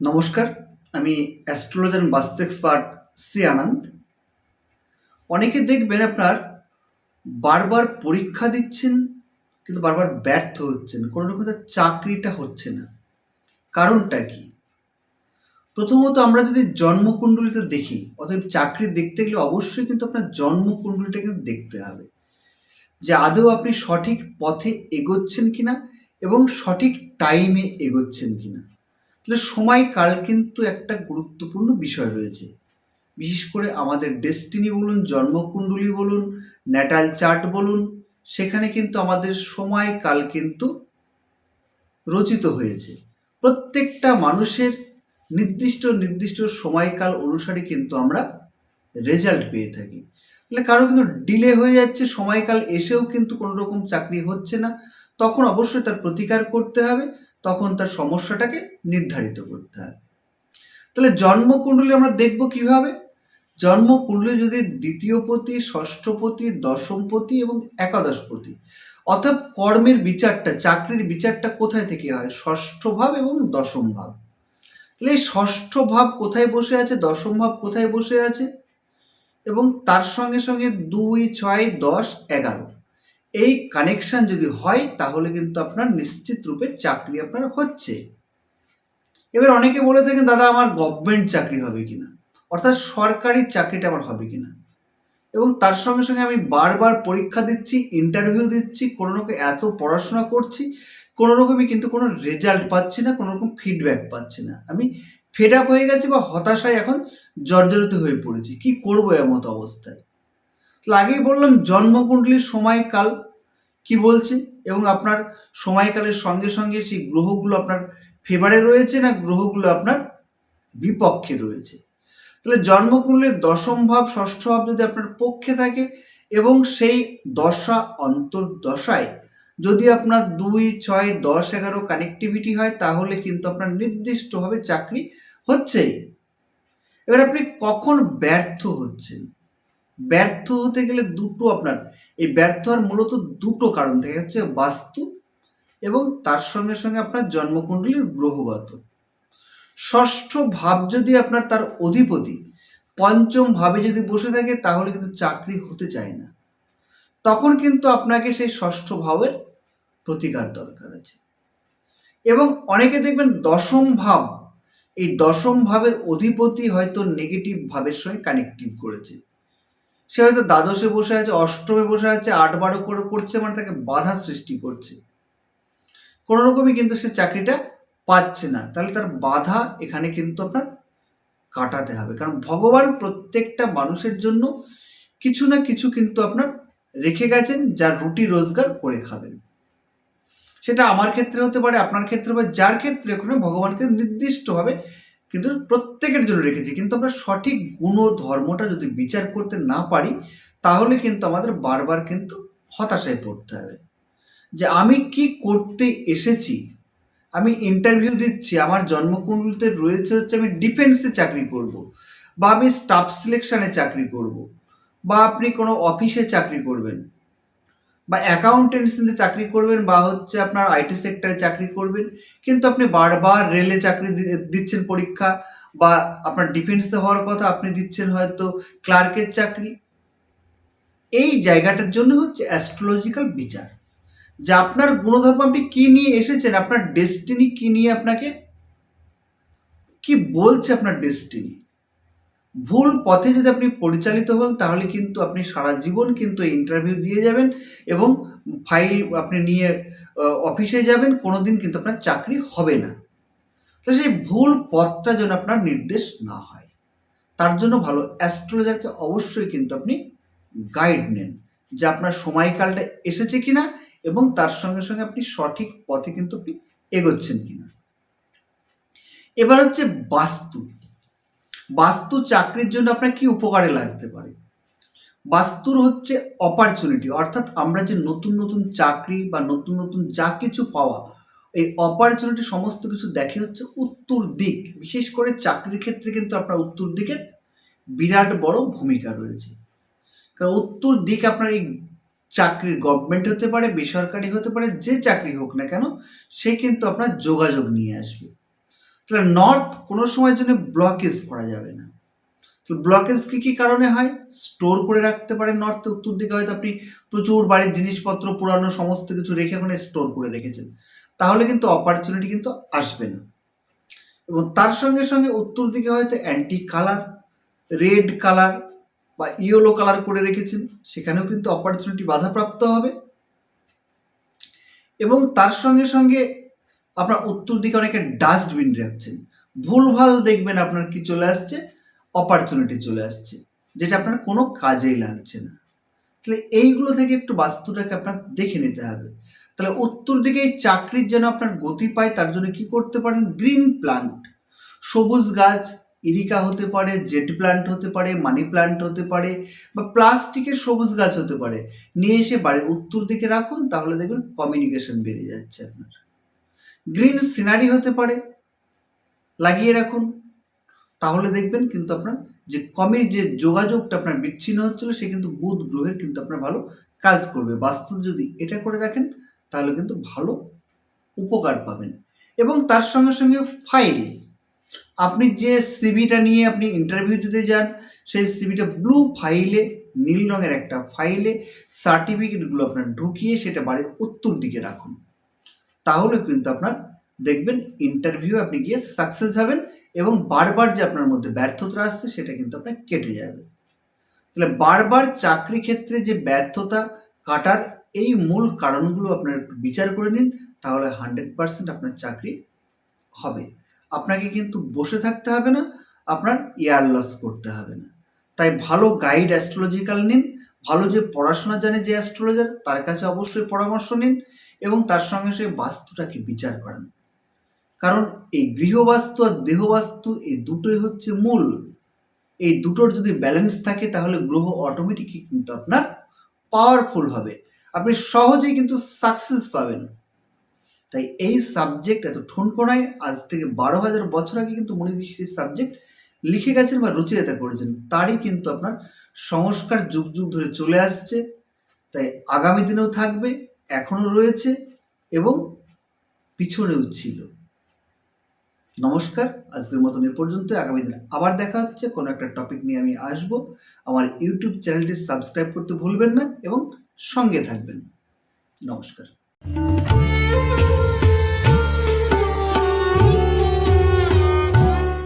নমস্কার, আমি অ্যাস্ট্রোলজার বাস্তু এক্সপার্ট শ্রী আনন্দ। অনেকে দেখবেন আপনার বারবার পরীক্ষা দিচ্ছেন, কিন্তু বারবার ব্যর্থ হচ্ছেন, কোনো রকম চাকরিটা হচ্ছে না। কারণটা কি? প্রথমত আমরা যদি জন্মকুণ্ডলিতে দেখি, অতএব চাকরি দেখতে গেলে অবশ্যই কিন্তু আপনার জন্মকুণ্ডলিটা কিন্তু দেখতে হবে। যে আদৌ আপনি সঠিক পথে এগোচ্ছেন কিনা এবং সঠিক টাইমে এগোচ্ছেন কিনা। তাহলে সময়কাল কিন্তু একটা গুরুত্বপূর্ণ বিষয় রয়েছে। বিশেষ করে আমাদের ডেস্টিনি বলুন, জন্মকুণ্ডলী বলুন ন্যাটাল চার্ট বলুন, সেখানে কিন্তু আমাদের সময়কাল কিন্তু রচিত হয়েছে। প্রত্যেকটা মানুষের নির্দিষ্ট নির্দিষ্ট সময়কাল অনুসারে কিন্তু আমরা রেজাল্ট পেয়ে থাকি। তাহলে কারও কিন্তু ডিলে হয়ে যাচ্ছে সময়কাল এসেও কিন্তু কোনো রকম চাকরি হচ্ছে না, তখন অবশ্যই তার প্রতিকার করতে হবে। তখন তার সমস্যাটাকে নির্ধারিত করতে হবে তাহলে জন্মকুণ্ডলী আমরা দেখব কীভাবে? জন্মকুণ্ডলী যদি দ্বিতীয় পতি ষষ্ঠপতি দশমপতি এবং একাদশপতি অর্থাৎ কর্মের বিচারটা, চাকরির বিচারটা কোথায় থেকে হয়? ষষ্ঠ ভাব এবং দশম ভাব। তাহলে এই ষষ্ঠ ভাব কোথায় বসে আছে? দশম ভাব কোথায় বসে আছে? এবং তার সঙ্গে সঙ্গে দুই, ছয়, দশ, এগারো। এই কানেকশন যদি হয়, তাহলে কিন্তু আপনার নিশ্চিত রূপে চাকরি আপনার হচ্ছে। এবার অনেকে বলে থাকেন, দাদা, আমার গভর্নমেন্ট চাকরি হবে কিনা? অর্থাৎ সরকারি চাকরিটা আমার হবে কিনা? এবং তার সঙ্গে সঙ্গে আমি বারবার পরীক্ষা দিচ্ছি ইন্টারভিউ দিচ্ছি, কোনো রকম এত পড়াশোনা করছি, কোনো রকমই কিন্তু কোনো রেজাল্ট পাচ্ছি না, কোনো রকম ফিডব্যাক পাচ্ছি না। আমি ফেড আপ হয়ে গেছি বা হতাশায় এখন জর্জরিত হয়ে পড়েছি। কি করব এমত অবস্থায়? আগেই বললাম, জন্মকুণ্ডলীর সময়কাল কি বলছে? এবং আপনার সময়কালের সঙ্গে সঙ্গে সেই গ্রহগুলো আপনার ফেভারে রয়েছে না গ্রহগুলো আপনার বিপক্ষে রয়েছে? তাহলে জন্মকুণ্ডলীর দশম ভাব, ষষ্ঠ ভাব যদি আপনার পক্ষে থাকে এবং সেই দশা অন্তর্দশায় যদি আপনার দুই, ছয়, দশ, এগারো কানেক্টিভিটি হয়, তাহলে কিন্তু আপনার নির্দিষ্টভাবে চাকরি হচ্ছেই। এবার আপনি কখন ব্যর্থ হচ্ছেন? ব্যর্থ হতে গেলে দুটো আপনার, এই ব্যর্থ হওয়ার মূলত দুটো কারণ থেকে, হচ্ছে বাস্তু এবং তার সঙ্গে সঙ্গে আপনার জন্মকুণ্ডলীর গ্রহগত। ষষ্ঠ ভাব যদি আপনার তার অধিপতি, পঞ্চম ভাবে যদি বসে থাকে, তাহলে কিন্তু চাকরি হতে চায় না। তখন কিন্তু আপনাকে সেই ষষ্ঠ ভাবের প্রতিকার দরকার আছে। এবং অনেকে দেখবেন দশম ভাব, এই দশম ভাবের অধিপতি হয়তো নেগেটিভ ভাবের সঙ্গে কানেক্টিভ করেছে। সে হয়তো দ্বাদশে বসে আছে, অষ্টমে বসে আছে, আট বারো করে করছে মানে তাকে বাধা সৃষ্টি করছে। কোনো রকমই কিন্তু সে চাকরিটা পাচ্ছে না। তাহলে তার বাধা এখানে কিন্তু আপনার কাটাতে হবে। কারণ ভগবান প্রত্যেকটা মানুষের জন্য কিছু না কিছু কিন্তু আপনার রেখে গেছেন, যার রুটি রোজগার করে খাবেন। সেটা আমার ক্ষেত্রে হতে পারে, আপনার ক্ষেত্রে বা যার ক্ষেত্রে কোনো, ভগবানকে নির্দিষ্টভাবে কিন্তু প্রত্যেকের জন্য রেখেছি, কিন্তু আমরা সঠিক গুণ ধর্মটা যদি বিচার করতে না পারি, তাহলে কিন্তু আমাদের বারবার কিন্তু হতাশায় পড়তে হবে। যে আমি কি করতে এসেছি? আমি ইন্টারভিউ দিচ্ছি, আমার জন্মকুণ্ডলিতে রয়েছে হচ্ছে আমি ডিফেন্সে চাকরি করব, বা আমি স্টাফ সিলেকশানে চাকরি করব, বা আপনি কোনো অফিসে চাকরি করবেন। বা অ্যাকাউন্টেন্সিতে চাকরি করবেন বা হচ্ছে আপনার আইটি সেক্টরে চাকরি করবেন, কিন্তু আপনি বারবার রেলে চাকরি দিচ্ছেন পরীক্ষা বা আপনার ডিফেন্সে হওয়ার কথা আপনি দিচ্ছেন হয়তো ক্লার্কের চাকরি। এই জায়গাটার জন্য হচ্ছে অ্যাস্ট্রোলজিক্যাল বিচার। যে আপনার গুণধর্ম আপনি কী নিয়ে এসেছেন, আপনার ডেস্টিনি কী নিয়ে আপনাকে, কি বলছে আপনার ডেস্টিনি ভুল পথে যদি আপনি পরিচালিত হন, তাহলে কিন্তু আপনি সারা জীবন কিন্তু ইন্টারভিউ দিয়ে যাবেন এবং ফাইল আপনি নিয়ে অফিসে যাবেন কোনো দিন কিন্তু আপনার চাকরি হবে না। তো সেই ভুল পথটা যেন আপনার নির্দেশ না হয়। তার জন্য ভালো অ্যাস্ট্রোলজারকে অবশ্যই কিন্তু আপনি গাইড নেন যে আপনার সময়কালটা এসেছে কিনা এবং তার সঙ্গে সঙ্গে আপনি সঠিক পথে কিন্তু আপনি এগোচ্ছেন কিনা। এবার হচ্ছে বাস্তু। বাস্তু চাকরির জন্য আপনার কি উপকারে লাগতে পারে? বাস্তুর হচ্ছে অপরচুনিটি অর্থাৎ আমরা যে নতুন নতুন চাকরি বা নতুন নতুন যা কিছু পাওয়া, এই অপরচুনিটি সমস্ত কিছু দেখে হচ্ছে উত্তর দিক। বিশেষ করে চাকরির ক্ষেত্রে কিন্তু আপনার উত্তর দিকের বিরাট বড় ভূমিকা রয়েছে। কারণ উত্তর দিক আপনার এই চাকরির গভর্নমেন্ট হতে পারে, বেসরকারি হতে পারে, যে চাকরি হোক না কেন, সে কিন্তু আপনার যোগাযোগ নিয়ে আসবে। তাহলে নর্থ কোনো সময়ের জন্য ব্লকেজ করা যাবে না। তো ব্লকেজ কী কী কারণে হয়? স্টোর করে রাখতে পারেন নর্থ উত্তর দিকে। হয়তো আপনি প্রচুর বাড়ির জিনিসপত্র, পুরানো সমস্ত কিছু রেখে ওখানে স্টোর করে রেখেছেন। তাহলে কিন্তু অপরচুনিটি কিন্তু আসবে না। এবং তার সঙ্গে সঙ্গে উত্তর দিকে হয়তো অ্যান্টি কালার রেড কালার বা ইয়েলো কালার করে রেখেছেন। সেখানেও কিন্তু অপরচুনিটি বাধাপ্রাপ্ত হবে। এবং তার সঙ্গে সঙ্গে আপনার উত্তর দিকে অনেকে ডাস্টবিন রাখছেন। ভুলভাল দেখবেন আপনার কি চলে আসছে? অপরচুনিটি চলে আসছে, যেটা আপনার কোনো কাজেই লাগছে না। তাহলে এইগুলো থেকে একটু বাস্তুটাকে আপনার দেখে নিতে হবে। তাহলে উত্তর দিকে এই চাকরির যেন আপনার গতি পায়, তার জন্য কি করতে পারেন? গ্রিন প্লান্ট সবুজ গাছ, ইরিকা হতে পারে জেট প্লান্ট হতে পারে মানি প্লান্ট হতে পারে, বা প্লাস্টিকের সবুজ গাছ হতে পারে। নিয়ে এসে বাড়ির উত্তর দিকে রাখুন, তাহলে দেখবেন কমিউনিকেশন বেড়ে যাচ্ছে আপনার। গ্রিন সিনারি হতে পারে। লাগিয়ে রাখুন। তাহলে দেখবেন কিন্তু আপনার যে কমের যে যোগাযোগটা আপনার বিচ্ছিন্ন হচ্ছিল, সে কিন্তু বুধ গ্রহের কিন্তু আপনার ভালো কাজ করবে। বাস্তু যদি এটা করে রাখেন, তাহলে কিন্তু ভালো উপকার পাবেন। এবং তার সঙ্গে সঙ্গে ফাইল আপনি যে সিভিটা নিয়ে আপনি ইন্টারভিউ দিতে যান, সেই সিভিটা ব্লু ফাইলে নীল রঙের একটা ফাইলে সার্টিফিকেটগুলো আপনার ঢুকিয়ে সেটা বাড়ির উত্তর দিকে রাখুন। তাহলে কিন্তু আপনার দেখবেন ইন্টারভিউ আপনি গিয়ে সাকসেস হবেন এবং বারবার যে আপনার মধ্যে ব্যর্থতা আসছে সেটা কিন্তু আপনার কেটে যাবে। তাহলে বারবার চাকরি ক্ষেত্রে যে ব্যর্থতা কাটার এই মূল কারণগুলো আপনার বিচার করে নিন, তাহলে হান্ড্রেড পার্সেন্ট আপনার চাকরি হবে। আপনাকে কিন্তু বসে থাকতে হবে না, আপনার ইয়ার লস করতে হবে না। তাই ভালো গাইড অ্যাস্ট্রোলজিক্যাল নিন, ভালো যে পড়াশোনা জানে যে অ্যাস্ট্রোলজার তার কাছে অবশ্যই পরামর্শ নিন এবং তার সঙ্গে সঙ্গে বাস্তুটাকে বিচার করেন। কারণ এই গৃহবাস্তু আর দেহবাস্তু এই দুটোই হচ্ছে মূল। এই দুটোর যদি ব্যালেন্স থাকে, তাহলে গ্রহ অটোমেটিকই কিন্তু আপনার পাওয়ারফুল হবে। আপনি সহজেই কিন্তু সাকসেস পাবেন। তাই এই সাবজেক্ট এত ঠনকোনায় আজ থেকে বারো হাজার বছর আগে কিন্তু মনি ঋষি সাবজেক্ট লিখে গেছেন বা রচয়িতা করেছেন। তারই কিন্তু আপনার সংস্কার যুগ যুগ ধরে চলে আসছে। তাই আগামী দিনেও থাকবে। এখনও রয়েছে এবং পিছনেও ছিল। নমস্কার, আজকের মতন এ পর্যন্ত। আগামী দিন আবার দেখা হচ্ছে। কোনো একটা টপিক নিয়ে আমি আসব। আমার ইউটিউব চ্যানেলটি সাবস্ক্রাইব করতে ভুলবেন না এবং সঙ্গে থাকবেন। নমস্কার।